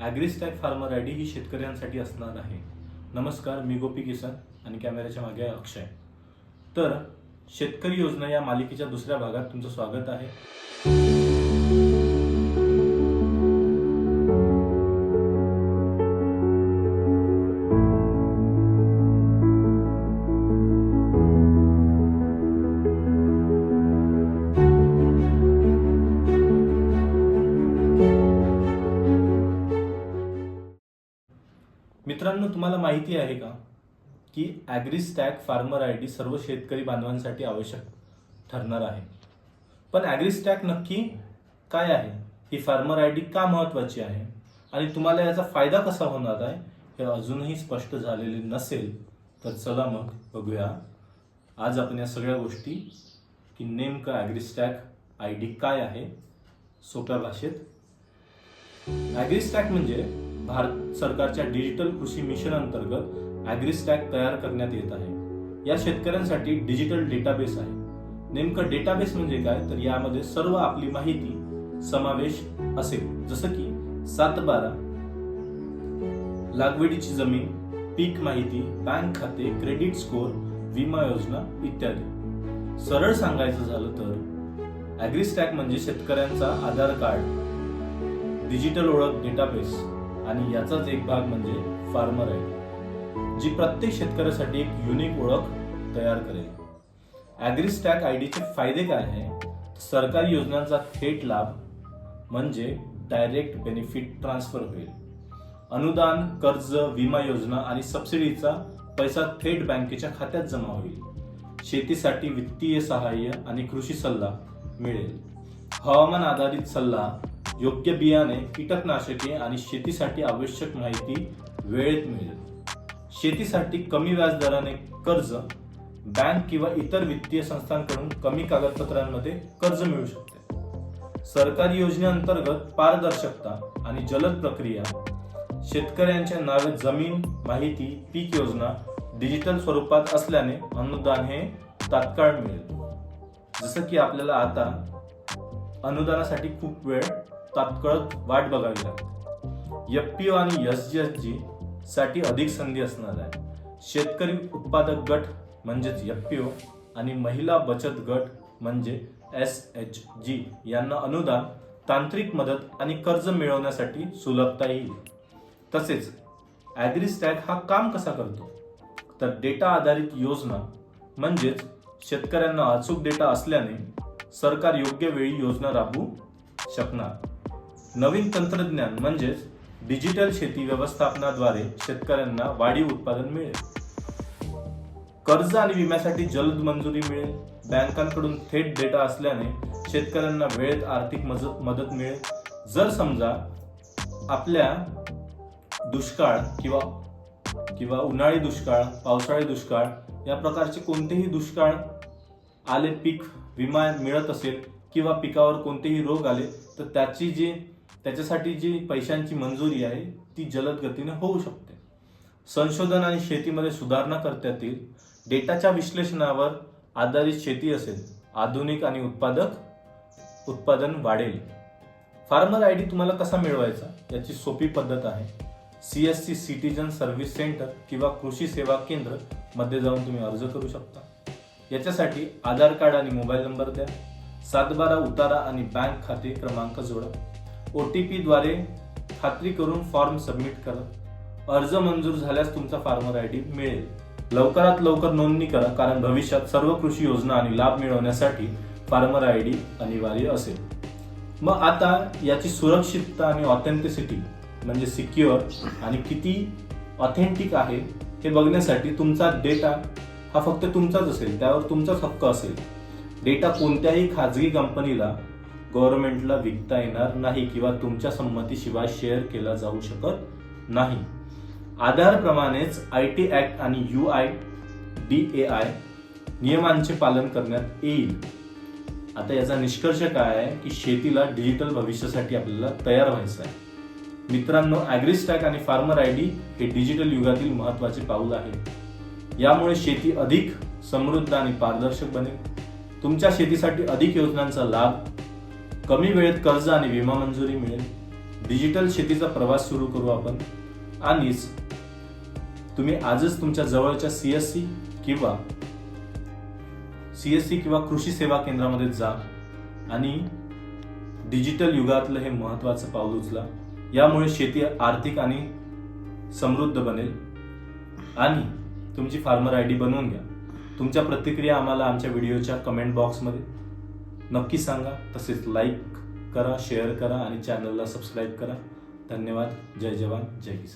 AgriStack farmer I D ही शेतकऱ्यांसाठी असणार आहे. नमस्कार मी गोपी किसन आणि कॅमेऱ्याच्या मागे अक्षय. तर शेतकरी योजना या मालिकेच्या दुसऱ्या भागात तुमचं स्वागत आहे. मित्रांनो तुम्हाला माहिती आहे का की ॲग्रीस्टॅक फार्मर आय डी सर्व शेतकरी बांधवांसाठी आवश्यक ठरणार आहे. पण ॲग्रीस्टॅक नक्की काय आहे? ही फार्मर आय डी का महत्त्वाची आहे? आणि तुम्हाला याचा फायदा कसा होणार आहे हे अजूनही स्पष्ट झालेले नसेल तर चला मग बघूया. आज आपण या सगळ्या गोष्टी की नेमकं ॲग्रीस्टॅक आय डी काय आहे सोप्या भाषेत. ॲग्रीस्टॅक म्हणजे भारत सरकारच्या डिजिटल कृषी मिशन अंतर्गत ॲग्रीस्टॅक तयार करण्यात येत आहे. या शेतकऱ्यांसाठी डिजिटल डेटाबेस आहे. नेमकं डेटाबेस म्हणजे काय? तर यामध्ये सर्व आपली माहिती समावेश असेल. जसं की सात बारा लागवडीची जमीन पीक माहिती बँक खाते क्रेडिट स्कोअर विमा योजना इत्यादी. सरळ सांगायचं झालं तर ॲग्रीस्टॅक म्हणजे शेतकऱ्यांचा आधार कार्ड डिजिटल ओळख डेटाबेस. आणि याचाच एक भाग म्हणजे फार्मर आय जी प्रत्येक शेतकऱ्यासाठी एक युनिक ओळख तयार करेल. ॲग्रीस्टॅक आय डीचे फायदे काय आहे? सरकारी योजनांचा थेट लाभ म्हणजे डायरेक्ट बेनिफिट ट्रान्सफर होईल. अनुदान कर्ज विमा योजना आणि सबसिडीचा पैसा थेट बँकेच्या खात्यात जमा होईल. शेतीसाठी वित्तीय सहाय्य आणि कृषी सल्ला मिळेल. हवामान आधारित सल्ला योग्य बियाणे कीटकनाशके आणि शेतीसाठी आवश्यक माहिती वेळेत मिळेल. शेतीसाठी कमी व्याजदराने कर्ज बँक किंवा इतर वित्तीय संस्थांकडून कमी कागदपत्रांमध्ये कर्ज मिळू शकते. सरकारी योजनेअंतर्गत पारदर्शकता आणि जलद प्रक्रिया शेतकऱ्यांच्या नावे जमीन माहिती पीक योजना डिजिटल स्वरूपात असल्याने अनुदान हे तात्काळ मिळेल. जसं की आपल्याला आता अनुदानासाठी खूप वेळ तात्काळ वाट बघावी लागते. एफपीओ आणि एस जी एस जी साठी अधिक संधी असणार आहे. शेतकरी उत्पादक गट म्हणजेच एफपीओ आणि महिला बचत गट म्हणजे एस एच जी यांना अनुदान तांत्रिक मदत आणि कर्ज मिळवण्यासाठी सुलभता येईल. तसेच ॲग्रिस्टॅक हा काम कसा करतो? तर डेटा आधारित योजना म्हणजेच शेतकऱ्यांना अचूक डेटा असल्याने सरकार योग्य वेळी योजना राबवू शकणार. नवीन तंत्रज्ञान म्हणजेच डिजिटल शेती व्यवस्थापनाद्वारे शेतकऱ्यांना वाढीव उत्पादन मिळेल. कर्ज आणि विम्यासाठी जलद मंजुरी मिळेल. बँकांकडून थेट डेटा असल्याने शेतकऱ्यांना वेळेत आर्थिक मदत मदत मिळेल. जर समजा आपल्या दुष्काळ किंवा किंवा उन्हाळी दुष्काळ पावसाळी दुष्काळ या प्रकारचे कोणतेही दुष्काळ आले पीक विमा मिळत असेल किंवा पिकावर कोणतेही रोग आले तर त्याची जी त्याच्यासाठी जी पैशांची मंजुरी आहे ती जलद गतीने होऊ शकते. संशोधन आणि शेतीमध्ये सुधारणा करता येतील डेटाच्या विश्लेषणावर आधारित शेती असेल आधुनिक आणि उत्पादक उत्पादन वाढेल. फार्मर आय डी तुम्हाला कसा मिळवायचा? याची सोपी पद्धत आहे. C S C citizen service centre किंवा कृषी सेवा केंद्रमध्ये जाऊन तुम्ही अर्ज करू शकता. याच्यासाठी आधार कार्ड आणि मोबाईल नंबर द्या. सातबारा उतारा आणि बँक खाते क्रमांक जोडा. ओ टी पीद्वारे खात्री करून फॉर्म सबमिट करा. अर्ज मंजूर झाल्यास तुमचा फार्मर आय डी मिळेल. लवकरात लवकर नोंदणी करा कारण भविष्यात सर्व कृषी योजना आणि लाभ मिळवण्यासाठी फार्मर आय डी अनिवार्य असेल. मग आता याची सुरक्षितता आणि ऑथेंटिसिटी म्हणजे सिक्युअर आणि किती ऑथेंटिक आहे हे बघण्यासाठी तुमचा डेटा हा फक्त तुमचाच असेल त्यावर तुमचाच हक्क असेल. डेटा कोणत्याही खाजगी कंपनीला गव्हर्नमेंटला विकता येणार नाही किंवा तुमच्या संमतीशिवाय शेअर केला जाऊ शकत नाही. आधारप्रमाणेच आय टी ऍक्ट आणि U I D A I नियमांचे पालन करण्यात येईल. आता याचा निष्कर्ष काय आहे की शेतीला डिजिटल भविष्यासाठी आपल्याला तयार व्हायचं आहे. मित्रांनो ॲग्रिस्टॅक आणि फार्मर आय डी हे डिजिटल युगातील महत्त्वाचे पाऊल आहे. यामुळे शेती अधिक समृद्ध आणि पारदर्शक बनेल. तुमच्या शेतीसाठी अधिक योजनांचा लाभ कमी वेळेत कर्ज आणि विमा मंजुरी मिळेल. डिजिटल शेतीचा प्रवास सुरू करू आपण. आणि तुम्ही आजच तुमच्या जवळच्या सी एस सी किंवा सी एस सी किंवा कृषी सेवा केंद्रामध्ये जा आणि डिजिटल युगातलं हे महत्त्वाचं पाऊल उचला. यामुळे शेती आर्थिक आणि समृद्ध बनेल. आणि तुमची फार्मर आय डी बनवून घ्या. तुमच्या प्रतिक्रिया आम्हाला आमच्या व्हिडिओच्या कमेंट बॉक्समध्ये नक्की सांगा. तसेच लाईक करा शेअर करा आणि चॅनलला सबस्क्राईब करा. धन्यवाद. जय जवान. जय किसान.